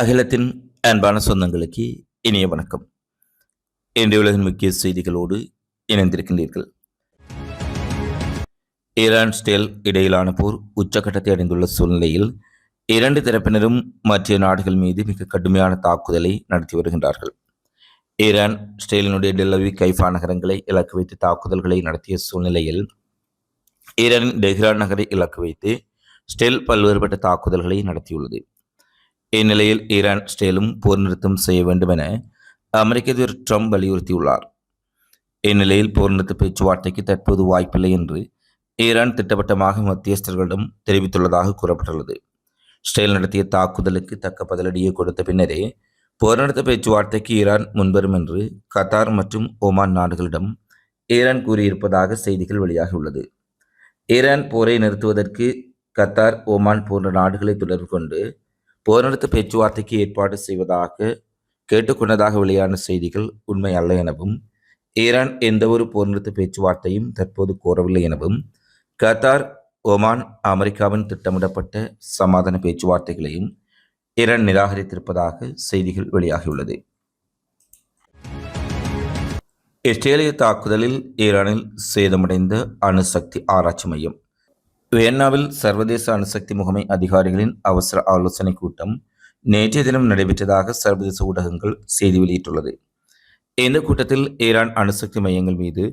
அகிலத்தின் அன்பான சொந்தங்களுக்கு இனிய வணக்கம். இன்றைய உலகின் முக்கிய செய்திகளோடு இணைந்திருக்கின்றீர்கள். ஈரான் ஸ்டேல் இடையிலான போர் உச்சகட்டத்தை அடைந்துள்ள சூழ்நிலையில் இரண்டு தரப்பினரும் மற்ற நாடுகள் மீது மிக கடுமையான தாக்குதலை நடத்தி வருகின்றார்கள். ஈரான் ஸ்டேலினுடைய டெல்லவி கைஃபா நகரங்களை இலக்கு வைத்து தாக்குதல்களை நடத்திய சூழ்நிலையில் ஈரானின் டெஹ்ரான் நகரை இலக்கு வைத்து ஸ்டெல் பல்வேறுபட்ட தாக்குதல்களை நடத்தியுள்ளது. இந்நிலையில் ஈரான் ஸ்டேலும் போர் நிறுத்தம் செய்ய வேண்டும் என அமெரிக்க அதிபர் ட்ரம்ப் வலியுறுத்தியுள்ளார். இந்நிலையில் போர் நிறுத்த பேச்சுவார்த்தைக்கு தற்போது வாய்ப்பில்லை என்று ஈரான் திட்டவட்டமாக மத்தியஸ்தர்களிடம் தெரிவித்துள்ளதாக கூறப்பட்டுள்ளது. ஸ்டேல் நடத்திய தாக்குதலுக்கு தக்க பதிலடியை கொடுத்த பின்னரே போர் நடத்த பேச்சுவார்த்தைக்கு ஈரான் முன்வரும் என்று கத்தார் மற்றும் ஓமான் நாடுகளிடம் ஈரான் கூறியிருப்பதாக செய்திகள் வெளியாகியுள்ளது. ஈரான் போரை நிறுத்துவதற்கு கத்தார் ஓமான் போன்ற நாடுகளை தொடர்பு கொண்டு போர் பேச்சுவார்த்தைக்கு ஏற்பாடு செய்வதாக கேட்டுக்கொண்டதாக வெளியான செய்திகள் உண்மை அல்ல எனவும் ஈரான் எந்தவொரு போர்நிறுத்த பேச்சுவார்த்தையும் தற்போது கோரவில்லை எனவும் கத்தார் ஒமான் அமெரிக்காவின் திட்டமிடப்பட்ட சமாதான பேச்சுவார்த்தைகளையும் ஈரான் நிராகரித்திருப்பதாக செய்திகள் வெளியாகியுள்ளது. இஸ்ரேலிய தாக்குதலில் ஈரானில் சேதமடைந்த அணுசக்தி ஆராய்ச்சி மையம். வியன்னாவில் சர்வதேச அணுசக்தி முகமை அதிகாரிகளின் அவசர ஆலோசனை கூட்டம் நேற்றைய தினம் நடைபெற்றதாக சர்வதேச ஊடகங்கள் செய்தி வெளியிட்டுள்ளது. இந்த கூட்டத்தில் ஈரான் அணுசக்தி மையங்கள் மீது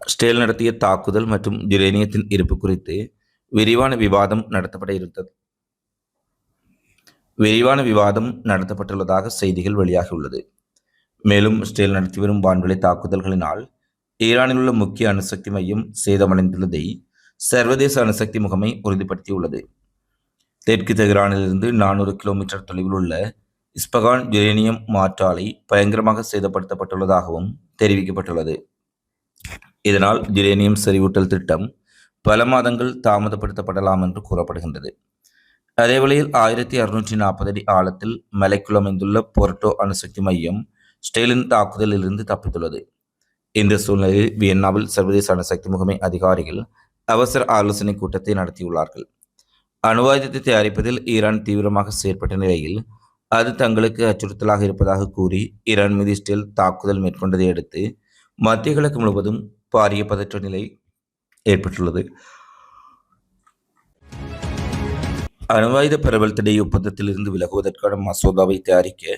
ஸ்டேல் நடத்திய தாக்குதல் மற்றும் யுரேனியத்தின் இருப்பு குறித்து விரிவான விவாதம் நடத்தப்பட இருந்தது. விரிவான விவாதம் நடத்தப்பட்டுள்ளதாக செய்திகள் வெளியாகியுள்ளது. மேலும் ஸ்டேல் நடத்தி வரும் வான்வெளி தாக்குதல்களினால் ஈரானில் உள்ள முக்கிய அணுசக்தி மையம் சேதமடைந்துள்ளதை சர்வதேச அணுசக்தி முகமை உறுதிப்படுத்தியுள்ளது. தெற்கு தெஹ்ரானிலிருந்து நானூறு கிலோமீட்டர் தொலைவில் உள்ள இஸ்பகான் யுரேனியம் மாற்றாலை பயங்கரமாக சேதப்படுத்தப்பட்டுள்ளதாகவும் தெரிவிக்கப்பட்டுள்ளது. இதனால் யுரேனியம் செறிவூட்டல் திட்டம் பல மாதங்கள் தாமதப்படுத்தப்படலாம் என்று கூறப்படுகின்றது. அதேவேளையில் ஆயிரத்தி அறுநூற்றி நாற்பது அடி ஆழத்தில் மலைக்குள் அமைந்துள்ள போர்ட்டோ அணுசக்தி மையம் ஸ்டேலின் தாக்குதலிலிருந்து தப்பித்துள்ளது. இந்த சூழ்நிலையில் வியன்னாவில் சர்வதேச அணுசக்தி முகமை அதிகாரிகள் அவசர ஆலோசனை கூட்டத்தை நடத்தியுள்ளார்கள். அணுவாயுதத்தை தயாரிப்பதில் ஈரான் தீவிரமாக செயற்பட்ட நிலையில் அது தங்களுக்கு அச்சுறுத்தலாக இருப்பதாக கூறி ஈரான் மீது ஸ்டெல் தாக்குதல் மேற்கொண்டதை அடுத்து மத்திய கிழக்கு முழுவதும் பாரிய பதற்ற நிலை ஏற்பட்டுள்ளது. அணுவாயுத பரவல் தடை ஒப்பந்தத்தில் இருந்து விலகுவதற்கான மசோதாவை தயாரிக்க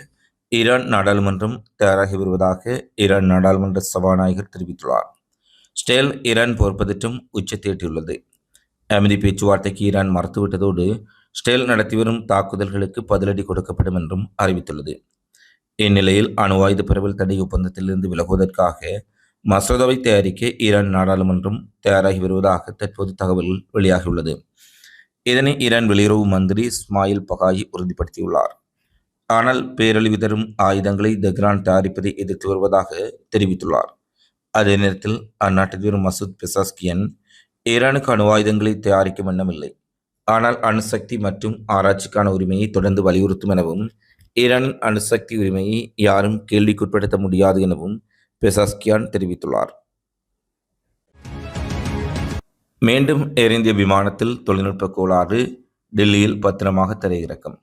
ஈரான் நாடாளுமன்றம் தயாராகி வருவதாக ஈரான் நாடாளுமன்ற சபாநாயகர் தெரிவித்துள்ளார். ஸ்டேல் ஈரான் போர் பதற்றம் உச்சத்தேட்டியுள்ளது அமைதி பேச்சுவார்த்தைக்கு ஈரான் மறுத்துவிட்டதோடு ஸ்டேல் நடத்தி வரும் தாக்குதல்களுக்கு பதிலடி கொடுக்கப்படும் என்றும் அறிவித்துள்ளது. இந்நிலையில் அணு ஆயுத பரவல் தடை ஒப்பந்தத்திலிருந்து விலகுவதற்காக மசோதாவை தயாரிக்க ஈரான் நாடாளுமன்றம் தயாராகி வருவதாக தற்போது தகவல் வெளியாகியுள்ளது. இதனை ஈரான் வெளியுறவு மந்திரி இஸ்மாயில் பகாயி உறுதிப்படுத்தியுள்ளார். ஆனால் பேரழிவு தரும் ஆயுதங்களை தெஹ்ரான் தயாரிப்பதை எதிர்த்து வருவதாக தெரிவித்துள்ளார். அதே நேரத்தில் அந்நாட்டு அதிபர் மசூத் பெசாஸ்கியன் ஈரானுக்கு அணு ஆயுதங்களை தயாரிக்கும் எண்ணமில்லை ஆனால் அணுசக்தி மற்றும் ஆராய்ச்சிக்கான உரிமையை தொடர்ந்து வலியுறுத்தும் எனவும் ஈரானின் அணுசக்தி உரிமையை யாரும் கேள்விக்குட்படுத்த முடியாது எனவும் பெசாஸ்கியான் தெரிவித்துள்ளார். மீண்டும் ஏர் இந்திய விமானத்தில் தொழில்நுட்ப கோளாறு டெல்லியில் பத்திரமாக தரையிறக்கம்.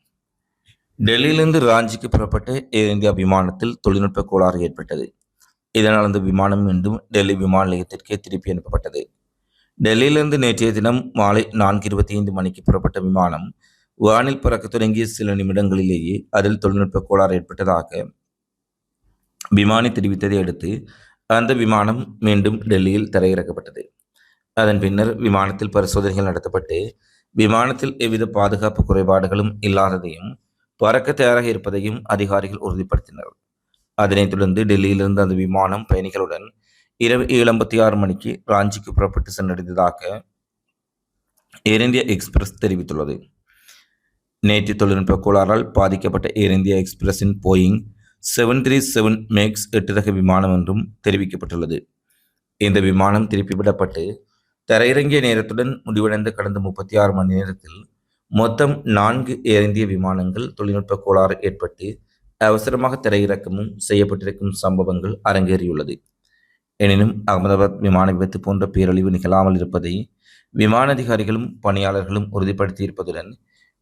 டெல்லியிலிருந்து ராஞ்சிக்கு புறப்பட்ட ஏர் இந்தியா விமானத்தில் தொழில்நுட்ப கோளாறு ஏற்பட்டது. இதனால் அந்த விமானம் மீண்டும் டெல்லி விமான நிலையத்திற்கே திருப்பி அனுப்பப்பட்டது. டெல்லியிலிருந்து நேற்றைய தினம் மாலை நான்கு இருபத்தி ஐந்து மணிக்கு புறப்பட்ட விமானம் வானில் பறக்க தொடங்கிய சில நிமிடங்களிலேயே அதில் தொழில்நுட்ப கோளாறு ஏற்பட்டதாக விமானி தெரிவித்ததை அடுத்து அந்த விமானம் மீண்டும் டெல்லியில் தரையிறக்கப்பட்டது. அதன் பின்னர் விமானத்தில் பரிசோதனைகள் நடத்தப்பட்டு விமானத்தில் எவ்வித பாதுகாப்பு குறைபாடுகளும் இல்லாததையும் பறக்க தயாராக இருப்பதையும் அதிகாரிகள் உறுதிப்படுத்தினர். அதனைத் தொடர்ந்து டெல்லியிலிருந்து அந்த விமானம் பயணிகளுடன் இரவு ஏழு ஐம்பத்தி ஆறு மணிக்கு ராஞ்சிக்கு புறப்பட்டு சென்றடைந்ததாக ஏர் இந்தியா எக்ஸ்பிரஸ் தெரிவித்துள்ளது. நேற்று தொழில்நுட்ப கோளாறால் பாதிக்கப்பட்ட Air India எக்ஸ்பிரஸின் Boeing seven three seven Max எட்டு ரக விமானம் என்றும் தெரிவிக்கப்பட்டுள்ளது. இந்த விமானம் திருப்பிவிடப்பட்டு தரையிறங்கிய நேரத்துடன் முடிவடைந்த கடந்த முப்பத்தி ஆறு மணி நேரத்தில் மொத்தம் நான்கு ஏர் இந்திய விமானங்கள் தொழில்நுட்ப கோளாறு ஏற்பட்டு அவசரமாக திரையிறக்கமும் செய்யப்பட்டிருக்கும் சம்பவங்கள் அரங்கேறியுள்ளது. எனினும் அகமதாபாத் விமான விபத்து போன்ற பேரழிவு நிகழாமல் இருப்பதை விமான அதிகாரிகளும் பணியாளர்களும் உறுதிப்படுத்தியிருப்பதுடன்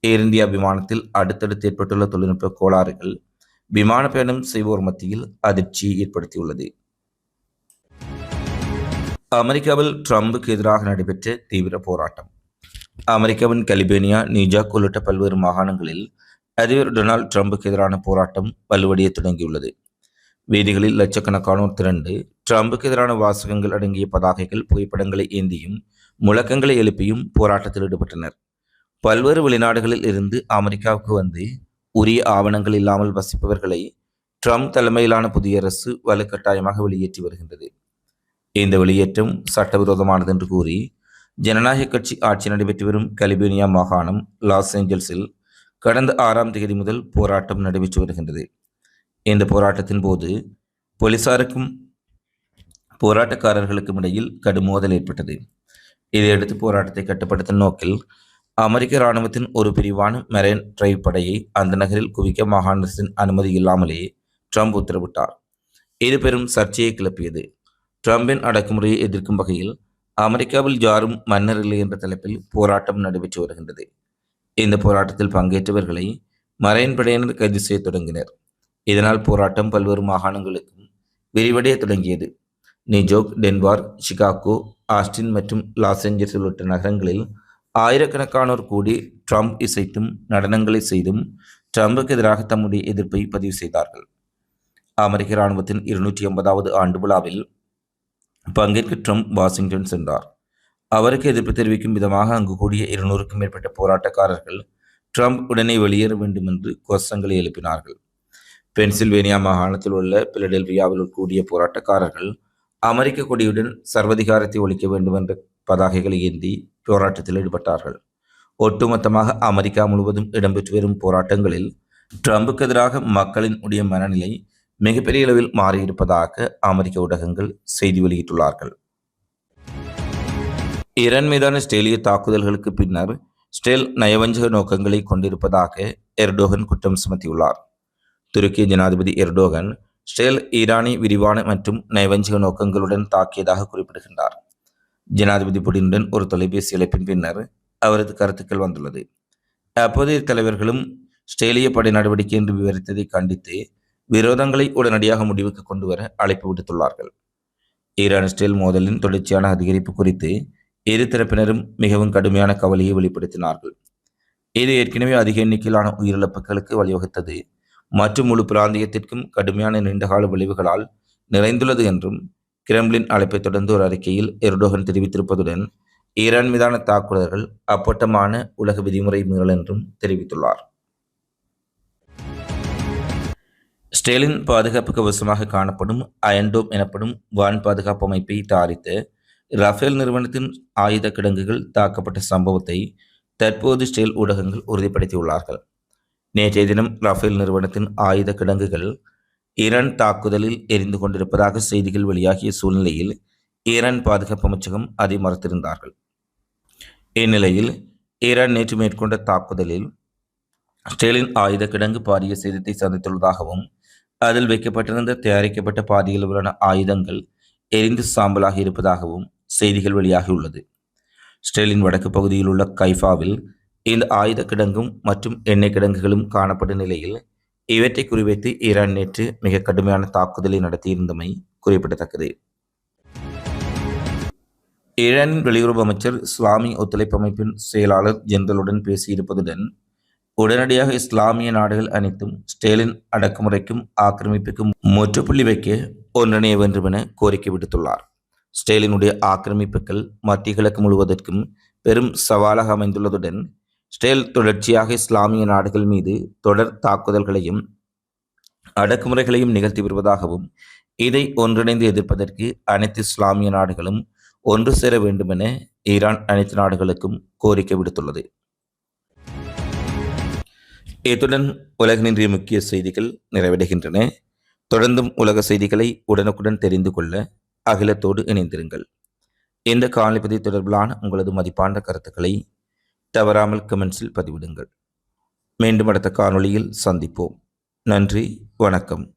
ஏர் இந்தியா விமானத்தில் அடுத்தடுத்து ஏற்பட்டுள்ள தொழில்நுட்ப கோளாறுகள் விமான பயணம் செய்வோர் மத்தியில் அதிர்ச்சியை ஏற்படுத்தியுள்ளது. அமெரிக்காவில் ட்ரம்புக்கு எதிராக நடைபெற்ற தீவிர போராட்டம். அமெரிக்காவின் கலிபேனியா நியூஜாக் உள்ளிட்ட பல்வேறு மாகாணங்களில் அதிபர் டொனால்ட் ட்ரம்புக்கு எதிரான போராட்டம் வலுவடைய தொடங்கியுள்ளது. வீதிகளில் லட்சக்கணக்கானோர் திரண்டு ட்ரம்புக்கு எதிரான வாசகங்கள் அடங்கிய பதாகைகள் புகைப்படங்களை ஏந்தியும் முழக்கங்களை எழுப்பியும் போராட்டத்தில் ஈடுபட்டனர். பல்வேறு வெளிநாடுகளில் இருந்து அமெரிக்காவுக்கு வந்து உரிய ஆவணங்கள் இல்லாமல் வசிப்பவர்களை ட்ரம்ப் தலைமையிலான புதிய அரசு வலுக்கட்டாயமாக வெளியேற்றி வருகின்றது. இந்த வெளியேற்றம் சட்டவிரோதமானது என்று கூறி ஜனநாயக கட்சி ஆட்சி நடைபெற்று வரும் கலிபோர்னியா மாகாணம் லாஸ் ஏஞ்சல்ஸில் கடந்த ஆறாம் தேதி முதல் போராட்டம் நடைபெற்று வருகின்றது. இந்த போராட்டத்தின் போது போலீசாருக்கும் போராட்டக்காரர்களுக்கும் இடையில் கடும் மோதல் ஏற்பட்டது. இதையடுத்து போராட்டத்தை கட்டுப்படுத்தும் நோக்கில் அமெரிக்க இராணுவத்தின் ஒரு பிரிவான மெரைன் டிரைவ் படையை அந்த நகரில் குவிக்க மாகாணத்தின் அனுமதி இல்லாமலேயே ட்ரம்ப் உத்தரவிட்டார். இது பெரும் சர்ச்சையை கிளப்பியது. ட்ரம்பின் அடக்குமுறையை எதிர்க்கும் வகையில் அமெரிக்காவில் யாரும் மன்னர் இல்லை என்ற தலைப்பில் போராட்டம் நடைபெற்று வருகின்றது. இந்த போராட்டத்தில் பங்கேற்றவர்களை மரைன் படையினர் கைது செய்ய தொடங்கினர். இதனால் போராட்டம் பல்வேறு மாகாணங்களுக்கும் விரிவடைய தொடங்கியது. New York Denver Chicago Austin மற்றும் லாஸ் ஏஞ்சல்ஸ் உள்ளிட்ட நகரங்களில் ஆயிரக்கணக்கானோர் கூடி ட்ரம்ப் இசைத்தும் நடனங்களை செய்தும் ட்ரம்புக்கு எதிராக தம்முடைய எதிர்ப்பை பதிவு செய்தார்கள். அமெரிக்க இராணுவத்தின் இருநூற்றி ஐம்பதாவது ஆண்டு விழாவில் பங்கேற்க ட்ரம்ப் வாஷிங்டன் சென்றார். அவருக்கு எதிர்ப்பு தெரிவிக்கும் விதமாக அங்கு கூடிய இருநூறுக்கும் மேற்பட்ட போராட்டக்காரர்கள் ட்ரம்ப் உடனே வெளியேற வேண்டும் என்று கோஷங்களை எழுப்பினார்கள். பென்சில்வேனியா மாகாணத்தில் உள்ள பிலடெல்வியாவில் கூடிய போராட்டக்காரர்கள் அமெரிக்க கொடியுடன் சர்வதிகாரத்தை ஒழிக்க வேண்டும் என்ற பதாகைகளை ஏந்தி போராட்டத்தில் ஈடுபட்டார்கள். ஒட்டுமொத்தமாக அமெரிக்கா முழுவதும் இடம்பெற்று வரும் போராட்டங்களில் ட்ரம்புக்கு எதிராக மக்களின் உடைய மனநிலை மிகப்பெரிய அளவில் மாறியிருப்பதாக அமெரிக்க ஊடகங்கள் செய்தி வெளியிட்டுள்ளார்கள். ஈரான் மீதான ஸ்டேலிய தாக்குதல்களுக்கு பின்னர் ஸ்டேல் நயவஞ்சக நோக்கங்களை கொண்டிருப்பதாக எர்டோகன் குற்றம் சுமத்தியுள்ளார். துருக்கிய ஜனாதிபதி எர்டோகன் ஸ்டேல் ஈரானி விரிவான மற்றும் நயவஞ்சக நோக்கங்களுடன் தாக்கியதாக குறிப்பிடுகின்றார். ஜனாதிபதி புடினுடன் ஒரு தொலைபேசி இழப்பின் பின்னர் அவரது கருத்துக்கள் வந்துள்ளது. அப்போதைய தலைவர்களும் ஸ்டேலிய படை நடவடிக்கை என்று விவரித்ததை கண்டித்து விரோதங்களை உடனடியாக முடிவுக்கு கொண்டு வர அழைப்பு விடுத்துள்ளார்கள். ஈரான் ஸ்டேல் மோதலின் தொடர்ச்சியான அதிகரிப்பு குறித்து இரு தரப்பினரும் மிகவும் கடுமையான கவலையை வெளிப்படுத்தினார்கள். இது ஏற்கனவே அதிக எண்ணிக்கையிலான உயிரிழப்புகளுக்கு வழிவகுத்தது. மற்றும் முழு பிராந்தியத்திற்கும் கடுமையான நீண்டகால விளைவுகளால் நிறைந்துள்ளது என்றும் கிரெம்லின் அழைப்பை தொடர்ந்து ஒரு அறிக்கையில் எர்டோகன் தெரிவித்திருப்பதுடன் ஈரான் மீதான தாக்குதல்கள் அப்பட்டமான உலக விதிமுறை மீறல் என்றும் தெரிவித்துள்ளார். ஸ்டேலின் பாதுகாப்பு கவசமாக காணப்படும் அயன்டோம் எனப்படும் வான் பாதுகாப்பு அமைப்பை தாரித்து ரஃபேல் நிறுவனத்தின் ஆயுத கிடங்குகள் தாக்கப்பட்ட சம்பவத்தை தற்போது ஸ்டேல் ஊடகங்கள் உறுதிப்படுத்தியுள்ளார்கள். நேற்றைய தினம் ரஃபேல் நிறுவனத்தின் ஆயுத கிடங்குகள் ஈரான் தாக்குதலில் எரிந்து கொண்டிருப்பதாக செய்திகள் வெளியாகிய சூழ்நிலையில் ஈரான் பாதுகாப்பு அமைச்சகம் அதை மறுத்திருந்தார்கள் இந்நிலையில் ஈரான் நேற்று மேற்கொண்ட தாக்குதலில் ஸ்டேலின் ஆயுத கிடங்கு பாரிய சேதத்தை சந்தித்துள்ளதாகவும் அதில் வைக்கப்பட்டிருந்த தயாரிக்கப்பட்ட பாதியில் ஆயுதங்கள் எரிந்து சாம்பலாகி இருப்பதாகவும் செய்திகள் வெளியாகியுள்ளது. ஸ்டேலின் வடக்கு பகுதியில் உள்ள கைஃபாவில் இந்த ஆயுத கிடங்கும் மற்றும் எண்ணெய் கிடங்குகளும் காணப்படும் நிலையில் இவற்றை குறிவைத்து ஈரான் நேற்று மிக கடுமையான தாக்குதலை நடத்தியிருந்தமை குறிப்பிடத்தக்கது. ஈரானின் வெளியுறவு அமைச்சர் இஸ்லாமிய ஒத்துழைப்பு அமைப்பின் செயலாளர் ஜெனரலுடன் பேசியிருப்பதுடன் உடனடியாக இஸ்லாமிய நாடுகள் அனைத்தும் ஸ்டேலின் அடக்குமுறைக்கும் ஆக்கிரமிப்புக்கும் முற்றுப்புள்ளி வைக்க ஒன்றிணைய வேண்டும் என கோரிக்கை விடுத்துள்ளார். ஸ்டேலினுடைய ஆக்கிரமிப்புகள் மத்திய கிழக்கு முழுவதற்கும் பெரும் சவாலாக அமைந்துள்ளதுடன் ஸ்டேல் தொடர்ச்சியாக இஸ்லாமிய நாடுகள் மீது தொடர் தாக்குதல்களையும் அடக்குமுறைகளையும் நிகழ்த்தி வருவதாகவும் இதை ஒன்றிணைந்து எதிர்ப்பதற்கு அனைத்து இஸ்லாமிய நாடுகளும் ஒன்று சேர வேண்டும் என ஈரான் அனைத்து நாடுகளுக்கும் கோரிக்கை விடுத்துள்ளது. இத்துடன் உலகினின்றைய முக்கிய செய்திகள் நிறைவடைகின்றன. தொடர்ந்தும் உலக செய்திகளை உடனுக்குடன் தெரிந்து கொள்ள அகிலத்தோடு இணைந்திருங்கள். இந்த காணொலிப்பதி தொடர்பிலான உங்களது மதிப்பான கருத்துக்களை தவறாமல் கமெண்ட்ஸில் பதிவிடுங்கள். மீண்டும் அடுத்த காணொளியில் சந்திப்போம். நன்றி வணக்கம்.